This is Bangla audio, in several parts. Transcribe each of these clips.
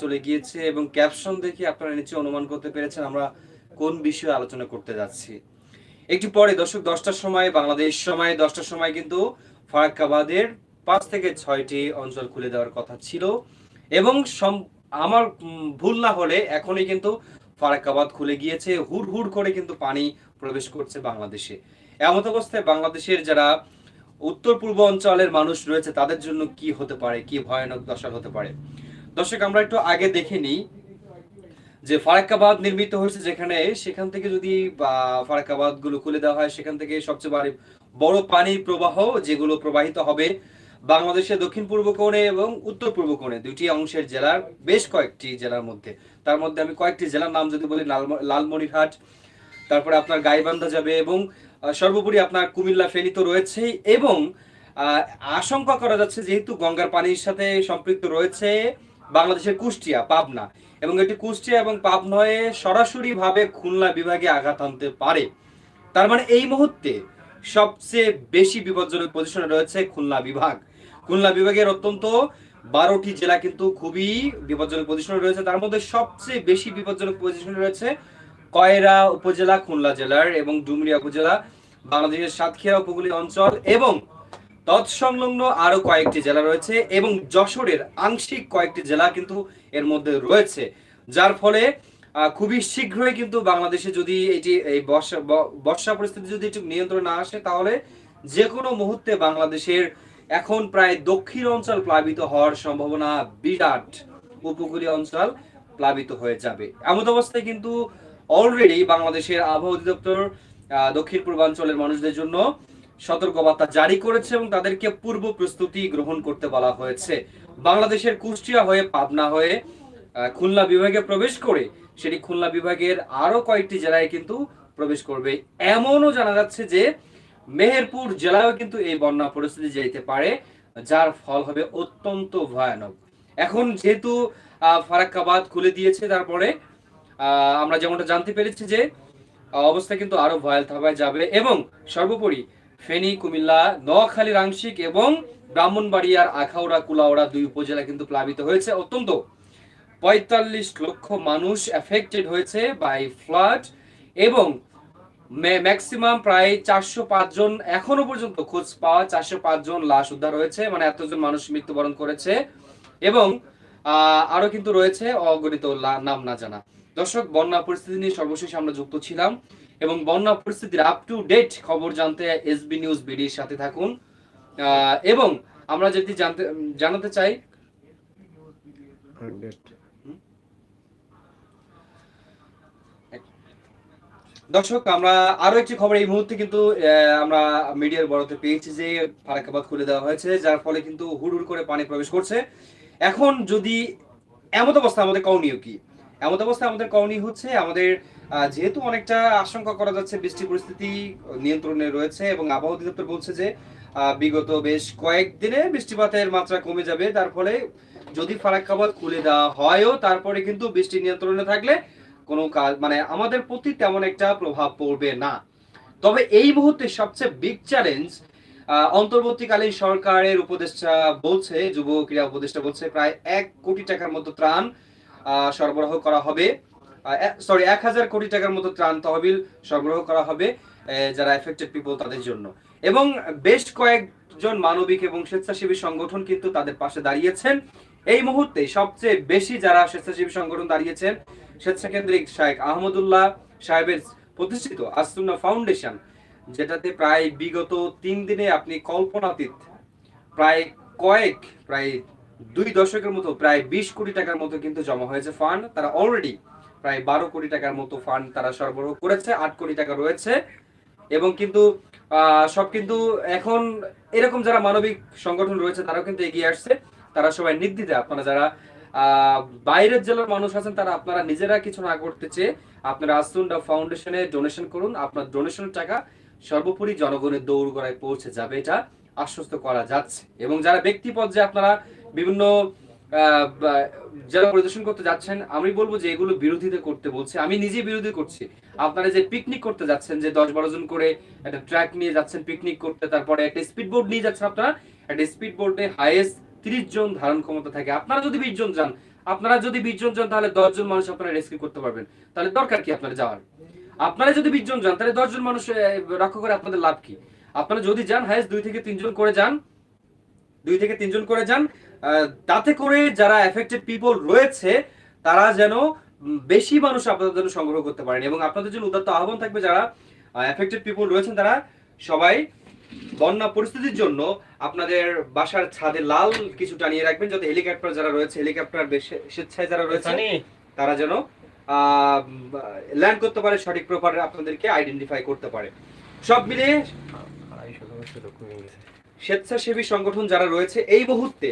চলে গিয়েছে এবং ক্যাপশন দেখে আপনারা নিচে অনুমান করতে পেরেছেন আমরা কোন বিষয়ে আলোচনা করতে যাচ্ছি। একটু পরে দর্শক, দশটার সময়, বাংলাদেশ সময়, দশটার সময় কিন্তু ফারাক্কাবাদের পাঁচ থেকে ছয়টি অঞ্চল খুলে দেওয়ার কথা ছিল এবং আমার ভুল না হলে এখনই কিন্তু ফারাক্কাবাদ খুলে গিয়েছে, হুড় হুড় করে কিন্তু পানি প্রবেশ করছে বাংলাদেশে। এমত অবস্থায় বাংলাদেশের যারা উত্তর পূর্ব অঞ্চলের মানুষ রয়েছে, তাদের জন্য কি হতে পারে, কি ভয়ানক দশা হতে পারে? দর্শক, আমরা একটু আগে দেখে নিই যে ফারাক্কাবাদ নির্মিত হয়েছে যেখানে, সেখান থেকে যদি ফারাক্কাবাদগুলো খুলে দেওয়া হয়, সেখান থেকে সবচেয়ে বাড়ি পানির প্রবাহ যেগুলো প্রবাহিত হবে বাংলাদেশের দক্ষিণ পূর্ব কোণে এবং উত্তর পূর্ব কোণে, দুইটি অংশের জেলার, বেশ কয়েকটি জেলার মধ্যে। তার মধ্যে আমি কয়েকটি জেলার নাম যদি বলি, লালম- লালমনিরহাট, তারপরে আপনার গাইবান্ধা যাবে এবং সর্বোপরি আপনার কুমিল্লা ফেনী তো রয়েছেই এবং আশঙ্কা করা যাচ্ছে যেহেতু গঙ্গার পানির সাথে সম্পৃক্ত রয়েছে বাংলাদেশের কুষ্টিয়া, পাবনা। এবং এটি কুষ্টিয়া এবং পাবনায় সরাসরি ভাবে খুলনা বিভাগে আঘাত আনতে পারে। তার মানে এই মুহূর্তে সবচেয়ে বেশি বিপজ্জনক পজিশনে রয়েছে খুলনা বিভাগ। খুলনা বিভাগের অত্যন্ত বারোটি জেলা কিন্তু খুবই বিপজ্জনক পজিশনে রয়েছে। তার মধ্যে সবচেয়ে বেশি বিপজ্জনক পজিশনে রয়েছে কয়রা উপজেলা, খুলনা জেলার এবং ডুমরিয়া উপজেলা, বাংলাদেশের সাতক্ষীরা উপকূলীয় অঞ্চল এবং তৎসংলগ্ন আরও কয়েকটি জেলা রয়েছে এবং যশোরের আংশিক কয়েকটি জেলা কিন্তু এর মধ্যে রয়েছে, যার ফলে খুবই শীঘ্রই কিন্তু বাংলাদেশে যদি এটি, এই বর্ষা বর্ষা পরিস্থিতি যদি একটু নিয়ন্ত্রণে না আসে, তাহলে যে কোনো মুহূর্তে বাংলাদেশের এখন প্রায় দক্ষিণ অঞ্চল প্লাবিত হওয়ার সম্ভাবনা বিরাট উপকূলীয় অঞ্চল প্লাবিত হয়ে যাবে। এমন অবস্থায় কিন্তু অলরেডি বাংলাদেশের আবহাওয়া অধিদপ্তর দক্ষিণ পূর্বাঞ্চলের মানুষদের জন্য সতর্কবার্তা জারি করেছে এবং তাদেরকে পূর্ব প্রস্তুতি গ্রহণ করতে বলা হয়েছে। বাংলাদেশের কুষ্টিয়া হয়ে পাবনা হয়ে খুলনা বিভাগে প্রবেশ করে সেটি খুলনা বিভাগের আরও কয়েকটি জেলায় কিন্তু প্রবেশ করবে। এমনও জানা যাচ্ছে যে মেহেরপুর জেলায়ও কিন্তু এই বন্যা পরিস্থিতি যেতে পারে, যার ফল হবে অত্যন্ত ভয়ানক। এখন যেহেতু ফারাক্কাবাদ খুলে দিয়েছে, তারপরে আমরা যেমনটা জানতে পেরেছি যে অবস্থা কিন্তু আরও ভয়াল থাবায় যাবে এবং সর্বোপরি ফেনী, কুমিল্লা নোয়াখালীর আংশিক এবং ব্রাহ্মণবাড়িয়ার আখাউড়া, কুলাউড়া দুই উপজেলা কিন্তু প্লাবিত হয়েছে। অত্যন্ত পঁয়তাল্লিশ লক্ষ মানুষ এফেক্টেড হয়েছে বাই ফ্লাড এবং ম্যাক্সিমাম প্রায় চারশো জন এখনও পর্যন্ত খোঁজ পাওয়া, চারশো পাঁচ জন লাশ উদ্ধার হয়েছে মানে এতজন মানুষ মৃত্যুবরণ করেছে এবং আরও কিন্তু রয়েছে, অগণিত নাম না জানা। দর্শক, বন্যা পরিস্থিতি নিয়ে সর্বশেষ আমরা যুক্ত ছিলাম। এবং বন্যা পরিস্থিতির আপ টু ডেট খবর জানতে এসবি নিউজ বিডির সাথে থাকুন। এবং আমরা যদি জানতে জানাতে চাই দর্শক আমরা আরও একটি খবর এই মুহূর্তে কিন্তু আমরা মিডিয়ার বড়তে পেয়েছি যে ফারাক্কাবাদ খুলে দেওয়া হয়েছে যার ফলে কিন্তু হুড় হুড় করে পানি প্রবেশ করছে। এখন যদি এমত অবস্থা আমাদের করণীয় কি? এমত অবস্থা আমাদের করণীয় হচ্ছে, আমাদের যেহেতু অনেকটা আশঙ্কা করা যাচ্ছে বৃষ্টি পরিস্থিতি নিয়ন্ত্রণে রয়েছে এবং আবহাওয়া অধিদপ্তর বলছে যে বিগত বেশ কয়েকদিনে বৃষ্টিপাতের মাত্রা কমে যাবে, তার ফলে যদি ফারাক্কাবাদ খুলে দেওয়া হয়ও, তারপরে কিন্তু বৃষ্টি নিয়ন্ত্রণে থাকলে কোনো কাজ মানে আমাদের প্রতি তেমন একটা প্রভাব পড়বে না। তবে এই মুহূর্তে সবচেয়ে বিগ চ্যালেঞ্জ অন্তর্বর্তীকালীন সরকারের উপদেষ্টা বলছে, যুব ক্রীড়া উপদেষ্টা বলছে, প্রায় এক কোটি টাকার মতো ত্রাণ সরবরাহ করা হবে। সরি এক হাজার কোটি টাকার মতো ত্রাণ তহবিল সরবরাহ করা হবে যারা এফেক্টেড পিপল তাদের জন্য। এবং বেশ কয়েকজন মানবিক এবং স্বেচ্ছাসেবী সংগঠন কিন্তু তাদের পাশে দাঁড়িয়েছেন। এই মুহূর্তে সবচেয়ে বেশি যারা স্বেচ্ছাসেবী সংগঠন দাঁড়িয়েছেন, স্বেচ্ছাকেন্দ্রিক শাহেখ আহমদুল্লাহ সাহেবের প্রতিষ্ঠিত আসুন্না ফাউন্ডেশন, যেটাতে প্রায় বিগত তিন দিনে আপনি কল্পনাতীত প্রায় কয়েক, প্রায় দুই দশকের মতো, প্রায় বিশ কোটি টাকার মতো কিন্তু জমা হয়েছে ফান্ড। তারা অলরেডি প্রায় বারো কোটি টাকার মতো ফান্ড তারা সরবরাহ করেছে, আট কোটি টাকা রয়েছে। এবং কিন্তু সব কিন্তু এখন এরকম যারা মানবিক সংগঠন রয়েছে, তারাও কিন্তু এগিয়ে আসছে। তারা সবাই নির্দ্বিধে আপনারা যারা বাইরের জেলার মানুষ আছেন, তারা আপনারা নিজেরা কিছু না করতে চেয়ে আপনারা আসুন্ডা ফাউন্ডেশনে ডোনেশন করুন। আপনার ডোনেশনের টাকা সর্বোপরি জনগণের দৌড় গড়ায় পৌঁছে যাবে। এটা আশ্বস্ত করা যাচ্ছে। এবং যারা ব্যক্তি পর্যায়ে আপনারা বিভিন্ন যারা পরিদর্শন করতে যাচ্ছেন, আমি বলব যে এগুলো বিরোধিতা করতে বলছে। আমি নিজে বিরোধী করছি। আপনারা যে পিকনিক করতে যাচ্ছেন, যে দশ বারো জন করে একটা ট্র্যাক নিয়ে যাচ্ছেন পিকনিক করতে, তারপরে একটা স্পিড বোর্ড নিয়ে যাচ্ছেন আপনারা, একটা স্পিড বোর্ডে হাইয়েস্ট তিরিশ জন ধারণ ক্ষমতা থাকে। আপনারা যদি বিশ জন যান, আপনারা যদি বিশ জন যান, তাহলে দশ জন মানুষ আপনারা রেস্কিউ করতে পারবেন। তাহলে দরকার কি আপনারা যাওয়ার? আপনারা যদি বিশ জন যান, তাহলে দশ জন মানুষ রক্ষা করে আপনাদের লাভ কি? আপনারা যদি যান হাইস্ট দুই থেকে তিনজন করে যান, দুই থেকে তিনজন করে যান তাতে করে যারা এফেক্টেড পিপল রয়েছে তারা যেন বেশি মানুষ আপনাদের জন্য সংগ্রহ করতে পারেন। এবং আপনাদের জন্য উদাত্ত আহ্বান থাকবে যারা এফেক্টেড পিপল রয়েছেন তারা সবাই বন্যা পরিস্থিতির জন্য আপনাদের বাসার ছাদে লাল কিছু টানিয়ে রাখবেন যাতে হেলিকপ্টার যারা রয়েছে হেলিকপ্টার স্বেচ্ছায় যারা রয়েছে তারা যেন ল্যান্ড করতে পারে সঠিক প্রকার আপনাদেরকে আইডেন্টিফাই করতে পারে। সব মিলিয়ে স্বেচ্ছাসেবী সংগঠন যারা রয়েছে এই মুহূর্তে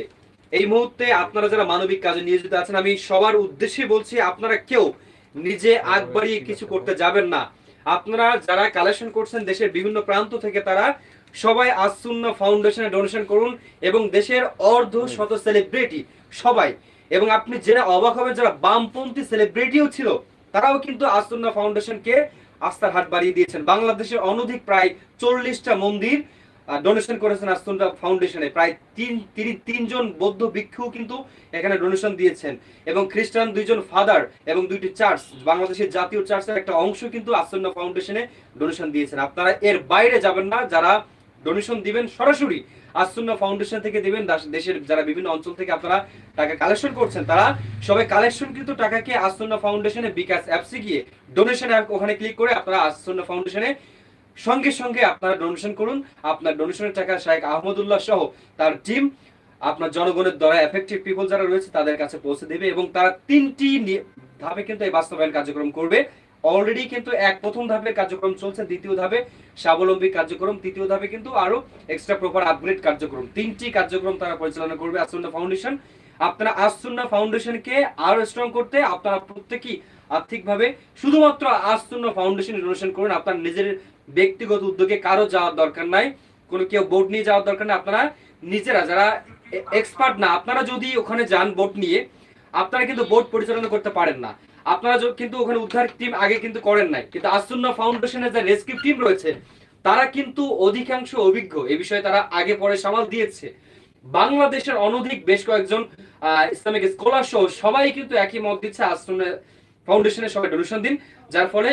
এই মুহূর্তে আপনারা যারা মানবিক কাজে নিয়োজিত আছেন, আমি সবার উদ্দেশ্যে বলছি, আপনারা কেউ নিজে আগ বাড়িয়ে কিছু করতে যাবেন না। আপনারা যারা কালেকশন করছেন, দেশের বিভিন্ন প্রান্ত থেকে তারা সবাই আসুন্না ফাউন্ডেশনে ডোনেশন করুন এবং দেশের অর্ধ শত সেলিব্রিটি সবাই। এবং আপনি জেনে অবাক হবেন, যারা বামপন্থী সেলিব্রিটিও ছিল, তারাও কিন্তু আসুন্না ফাউন্ডেশনকে আস্থার হাত বাড়িয়ে দিয়েছেন। বাংলাদেশের অনধিক প্রায় চল্লিশটা মন্দির ডোনেশন করেছেন আস্তুন্ডা ফাউন্ডেশনে প্রায় তিন, তিনি, তিনজন বৌদ্ধ ভিক্ষু কিন্তু এখানে ডোনেশন দিয়েছেন। এবং খ্রিস্টান দুইজন ফাদার এবং দুইটি চার্চ বাংলাদেশের জাতীয় চার্চের একটা অংশ কিন্তু আস্তুন্ডা ফাউন্ডেশনে ডোনেশন দিয়েছেন। আপনারা এর বাইরে যাবেন না, যারা ডোনেশন দিবেন সরাসরি আসুন্না ফাউন্ডেশন থেকে দিবেন। দেশের যারা বিভিন্ন অঞ্চল থেকে আপনারা টাকা কালেকশন করছেন, তারা সবাই কালেকশন কিন্তু টাকাকে আসুন্না ফাউন্ডেশনে বিকাশ অ্যাপসে গিয়ে ডোনেশন অ্যাপ ওখানে ক্লিক করে আপনারা আসুন্না ফাউন্ডেশনে সঙ্গে সঙ্গে আপনারা ডোনেশন করুন। আপনার ডোনেশনের টাকা শাহেখ আহমদুল্লাহ সহ তার টিম আপনার জনগণের দ্বারা এফেক্টিভ পিপল যারা রয়েছে, তাদের কাছে পৌঁছে দেবে এবং তারা তিনটি ধাপে কিন্তু এই বাস্তবায়ন কার্যক্রম করবে। অলরেডি কিন্তু এক প্রথম ধাপের কার্যক্রম চলছে, দ্বিতীয় ধাপে স্বাবলম্বী কার্যক্রম, তৃতীয় ধাপে কিন্তু আরও এক্সট্রা প্রপার আপগ্রেড কার্যক্রম। তিনটি কার্যক্রম তারা পরিচালনা করবে, আসুন্না ফাউন্ডেশন আপনারা আসুন্না ফাউন্ডেশনকে আরও স্ট্রং করতে আপনারা প্রত্যেকেই আর্থিকভাবে শুধুমাত্র আসুন্না ফাউন্ডেশন ডোনেশন করুন। আপনার নিজের ব্যক্তিগত উদ্যোগে কারও যাওয়ার দরকার নাই, কোনো কেউ বোট নিয়ে যাওয়ার দরকার নাই। আপনারা নিজেরা যারা এক্সপার্ট না, আপনারা যদি ওখানে যান বোট নিয়ে, আপনারা কিন্তু বোট পরিচালনা করতে পারেন না। আপনারা কিন্তু ওখানে উদ্ধার টিম আগে কিন্তু করেন নাই। কিন্তু আসুন্না ফাউন্ডেশনের যে রেস্কিউ টিম রয়েছে, তারা কিন্তু অধিকাংশ অভিজ্ঞ। এই বিষয়ে তারা আগে পরে সামাল দিয়েছে। বাংলাদেশের অনধিক বেশ কয়েকজন ইসলামিক স্কলার সহ সবাই কিন্তু একই মত দিচ্ছে, আসুন্না ফাউন্ডেশনের সবাই ডোনেশন দিন। যার ফলে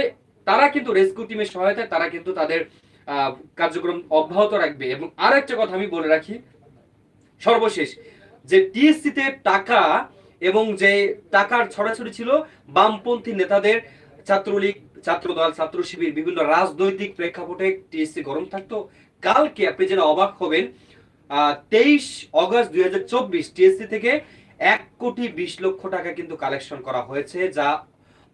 তারা কিন্তু রেস্কিউ টিমের সহায়তায় তারা কিন্তু তাদের কার্যক্রম অব্যাহত রাখবে। এবং আর একটা কথা আমি বলে রাখি, সর্বশেষ, যে টিএসসি তে টাকা এবং যে টাকার ছড়াছড়ি ছিল, বামপন্থী নেতাদের, ছাত্রলীগ, ছাত্রদল, ছাত্র শিবির, বিভিন্ন রাজনৈতিক প্রেক্ষাপটে টিএসসি গরম থাকতো। কালকে আপনি যেন অবাক হবেন তেইশ অগস্ট দুই হাজার চব্বিশ, টিএসসি থেকে এক কোটি বিশ লক্ষ টাকা কিন্তু কালেকশন করা হয়েছে, যা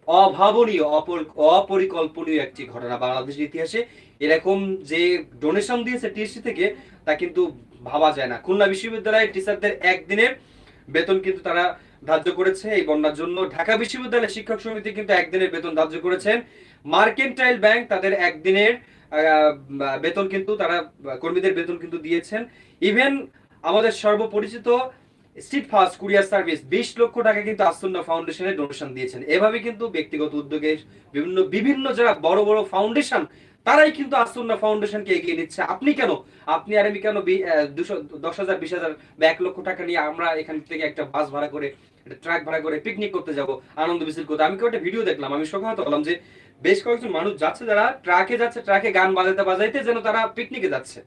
অভাবনীয়, অপর- অপরিকল্পনীয় একটি ঘটনা বাংলাদেশের ইতিহাসে। এরকম যে ডোনেশন দিয়েছে টিএসসি থেকে, তা কিন্তু ভাবা যায় না। খুলনা বিশ্ববিদ্যালয়ের টিচারদের একদিনের বেতন কিন্তু তারা ধার্য করেছে এই বন্যার জন্য। ঢাকা বিশ্ববিদ্যালয়ের শিক্ষক সমিতি কিন্তু একদিনের বেতন ধার্য করেছেন। মার্কেন্টাইল ব্যাংক তাদের একদিনের বেতন কিন্তু তারা, কর্মীদের বেতন কিন্তু দিয়েছেন। ইভেন আমাদের সর্বপরিচিত স্ট্রিট ফাস্ট কুরিয়ার সার্ভিস বিশ লক্ষ টাকা কিন্তু আসন্না ফাউন্ডেশনে ডোনেশন দিয়েছেন। এভাবে কিন্তু ব্যক্তিগত উদ্যোগে বিভিন্ন বিভিন্ন যারা বড় বড় ফাউন্ডেশন তারাই কিন্তু আসন্না ফাউন্ডেশনকে এগিয়ে নিচ্ছে। আপনি কেন? আপনি আর আমি কেন দুশো, দশ হাজার, বিশ হাজার বা এক লক্ষ টাকা নিয়ে আমরা এখান থেকে একটা বাস ভাড়া করে ট্রাক ভাড়া করে পিকনিক করতে যাব, আনন্দ মিছিল করতে? আমি কেউ একটা ভিডিও দেখলাম, আমি শোকাহত হলাম যে বেশ কয়েকজন মানুষ যাচ্ছে, যারা ট্রাকে যাচ্ছে ট্রাকে গান বাজাতে, বাজাইতে যেন তারা পিকনিকে যাচ্ছে।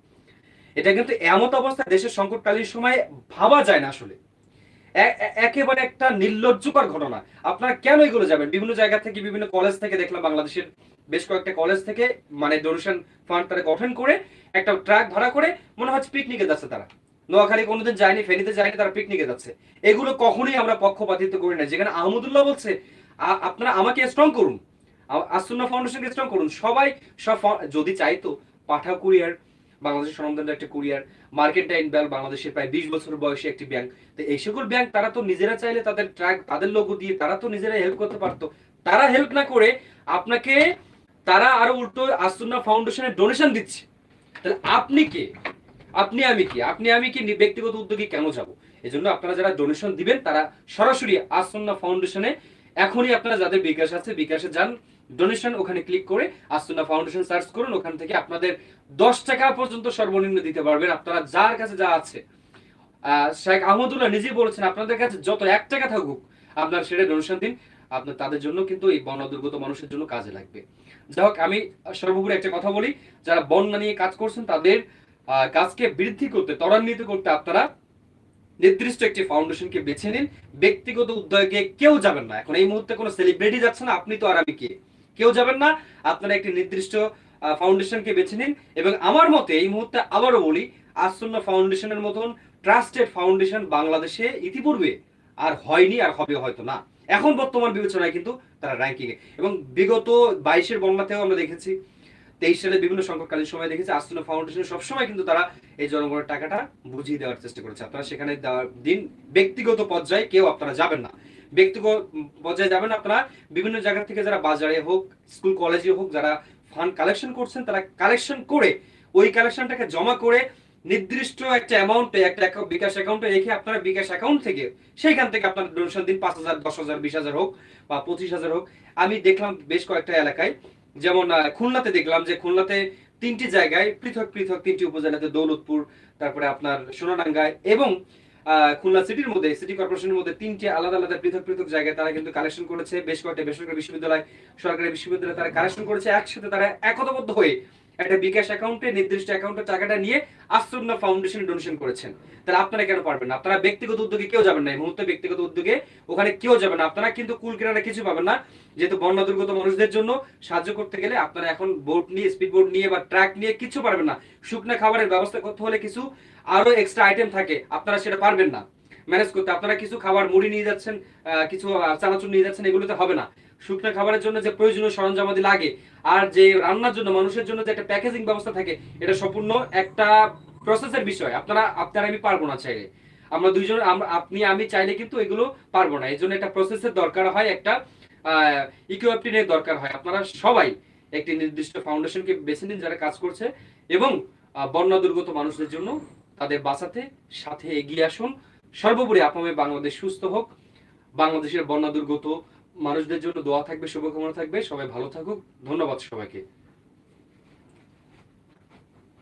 এটা কিন্তু এমত অবস্থা, দেশের সংকটকালীন সময়ে ভাবা যায় না আসলে। একেবারে একটা নির্লজ্জকর ঘটনা। আপনারা কেন এগুলো যাবেন? বিভিন্ন জায়গা থেকে, বিভিন্ন কলেজ থেকে দেখলাম বাংলাদেশের বেশ কয়েকটা কলেজ থেকে মানে ডোনেশন ফান্ড তারা গঠন করে, একটা ট্রাক ভাড়া করে, মনে হচ্ছে পিকনিকে যাচ্ছে তারা। নোয়াখালী কোনোদিন যায়নি, ফেনীতে যায়নি, তারা পিকনিকে যাচ্ছে। এগুলো কখনোই আমরা পক্ষপাতিত্ব করি না। যেখানে আহমদুল্লাহ বলছে আপনারা আমাকে স্ট্রং করুন। আসুন্না ফাউন্ডেশনকে স্ট্রং করুন। সবাই সব যদি চাইতো পাঠা কুরিয়ার বাংলাদেশের স্বনামধন্য একটা কুরিয়ার, মার্কেন্টাইন ব্যাংক, বাংলাদেশের প্রায় বিশ বছর বয়সী একটি ব্যাংক। তো এই সকল ব্যাংক তারা তো নিজেরা চাইলে তাদের ট্র্যাক, তাদের লোগো দিয়ে তারা তো নিজেরা হেল্প করতে পারতো। তারা হেল্প না করে আপনাকে, তারা আরও উল্টো আসুন্না ফাউন্ডেশনে ডোনেশন দিচ্ছে। তাহলে আপনি কে? আপনি আমি কি? আপনি আমি কি? ব্যক্তিগত উদ্যোগে কেন যাব? এজন্য আপনারা যারা ডোনেশন দিবেন, তারা সরাসরি আসন্না ফাউন্ডেশনে এখনই আপনারা যাদের বিকাশ আছে, বিকাশে যান ডোনেশন ওখানে ক্লিক করে আসন্না ফাউন্ডেশন সার্চ করুন, ওখান থেকে আপনাদের দশ টাকা পর্যন্ত সর্বনিম্ন দিতে পারবেন। আপনারা যার কাছে যা আছে। শেখ আহমদুল্লাহ নিজেই বলেছেন, আপনাদের কাছে যত এক টাকা থাকুক, আপনার সেটা ডোনেশন দিন। আপনার, তাদের জন্য কিন্তু এই বন্যা মানুষের জন্য কাজে লাগবে। যাই হোক, আমি সর্বোপরি একটা কথা বলি, যারা বন্যা নিয়ে কাজ করছেন, তাদের কাজকে বৃদ্ধি করতে, ত্বরান্বিত করতে আপনারা নির্দিষ্ট একটি ফাউন্ডেশনকে বেছে নিন। ব্যক্তিগত উদ্যোগে কেউ যাবেন না। এখন এই মুহূর্তে কোনো সেলিব্রিটি যাচ্ছে না, আপনি তো আর আমি কে? কেউ যাবেন না, আপনারা একটি নির্দিষ্ট ফাউন্ডেশনকে বেছে নিন এবং আমার মতে এই মুহূর্তে আবারও বলি, আসন্ন ফাউন্ডেশনের মতন ট্রাস্টেড ফাউন্ডেশন বাংলাদেশে ইতিপূর্বে আর হয়নি আর হবে হয়তো না। এখন বর্তমান বিবেচনায় কিন্তু তারা র্যাঙ্কিং এ। এবং বিগত বাইশের বন্যাতেও আমরা দেখেছি তেইশ সালে বিভিন্ন সংকটকালীন সময় দেখেছি আসন্ন ফাউন্ডেশন সবসময় কিন্তু তারা এই জনগণের টাকাটা বুঝিয়ে দেওয়ার চেষ্টা করেছে। আপনারা সেখানে দিন ব্যক্তিগত পর্যায়ে কেউ আপনারা যাবেন না। ব্যক্তিগত পর্যায়ে যাবেন আপনারা বিভিন্ন জায়গা থেকে যারা বাজারে হোক, স্কুল, কলেজে হোক, যারা ফান্ড কালেকশন করছেন, তারা কালেকশন করে ওই কালেকশনটাকে জমা করে নির্দিষ্ট একটা অ্যামাউন্টে একটা বিকাশ অ্যাকাউন্টে রেখে আপনারা বিকাশ অ্যাকাউন্ট থেকে সেইখান থেকে আপনার ডোনেশন দিন পাঁচ হাজার, দশ হাজার, বিশ হাজার হোক বা পঁচিশ হাজার হোক। আমি দেখলাম বেশ কয়েকটা এলাকায় যেমন খুলনাতে দেখলাম যে খুলনাতে তিনটি জায়গায়, পৃথক পৃথক তিনটি উপজেলাতে দৌলতপুর, তারপরে আপনার সোনাডাঙ্গায় এবং খুলনা সিটির মধ্যে, সিটি কর্পোরেশনের মধ্যে তিনটি আলাদা আলাদা পৃথক পৃথক জায়গায় তারা কিন্তু কালেকশন করেছে। বেশ কয়েকটা বেসরকারি বিশ্ববিদ্যালয়, সরকারি বিশ্ববিদ্যালয় তারা কালেকশন করেছে। একসাথে তারা একতাবদ্ধ হয়ে একটা বিকাশ অ্যাকাউন্টে নির্দিষ্ট অ্যাকাউন্টে টাকাটা নিয়ে আশ্রম ফাউন্ডেশন ডোনেশন করেছেন। তাহলে আপনারা কেন পারবেন না? আপনারা ব্যক্তিগত উদ্যোগে কেউ যাবেন না এই মুহূর্তে ব্যক্তিগত উদ্যোগে। ওখানে কেউ যাবেন না। আপনারা কিন্তু কুল কিনারা কিছু পাবেন না। যেহেতু বন্যা দুর্গত মানুষদের জন্য সাহায্য করতে গেলে আপনারা এখন বোট নিয়ে স্পিড বোট নিয়ে বা ট্রাক নিয়ে কিছু পারবেন না। শুকনা খাবারের ব্যবস্থা করতে হলে কিছু আরও এক্সট্রা আইটেম থাকে। আপনারা সেটা পারবেন না। ম্যানেজ করতে। আপনারা কিছু খাবার মুড়ি নিয়ে যাচ্ছেন কিছু চানাচুর নিয়ে যাচ্ছেন, এগুলোতে হবে না। শুকনো খাবারের জন্য যে প্রয়োজনীয় সরঞ্জামাদি লাগে, আর যে রান্নার জন্য, মানুষের জন্য যে একটা প্যাকেজিং ব্যবস্থা থাকে, এটা সম্পূর্ণ একটা প্রসেসের বিষয়। আপনারা আপনারা আমি পারব না চাইলে। আমরা দুইজন আপনি, আমি চাইলে কিন্তু এগুলো পারব না। এই জন্য একটা প্রসেসের দরকার হয়, একটা ইকুইপমেন্টের দরকার হয়। আপনারা সবাই একটি নির্দিষ্ট ফাউন্ডেশনকে বেছে নিন যারা কাজ করছে, এবং বন্যা দুর্গত মানুষদের জন্য তাদের বাঁচাতে সাথে এগিয়ে আসুন। সর্বোপরি আপনাদের বাংলাদেশ সুস্থ হোক। বাংলাদেশের বন্যা দুর্গত মানুষদের জন্য দোয়া থাকবে শুভকামনা থাকবে। সবাই ভালো থাকুক। ধন্যবাদ সবাইকে।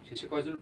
শেষে কয়জন?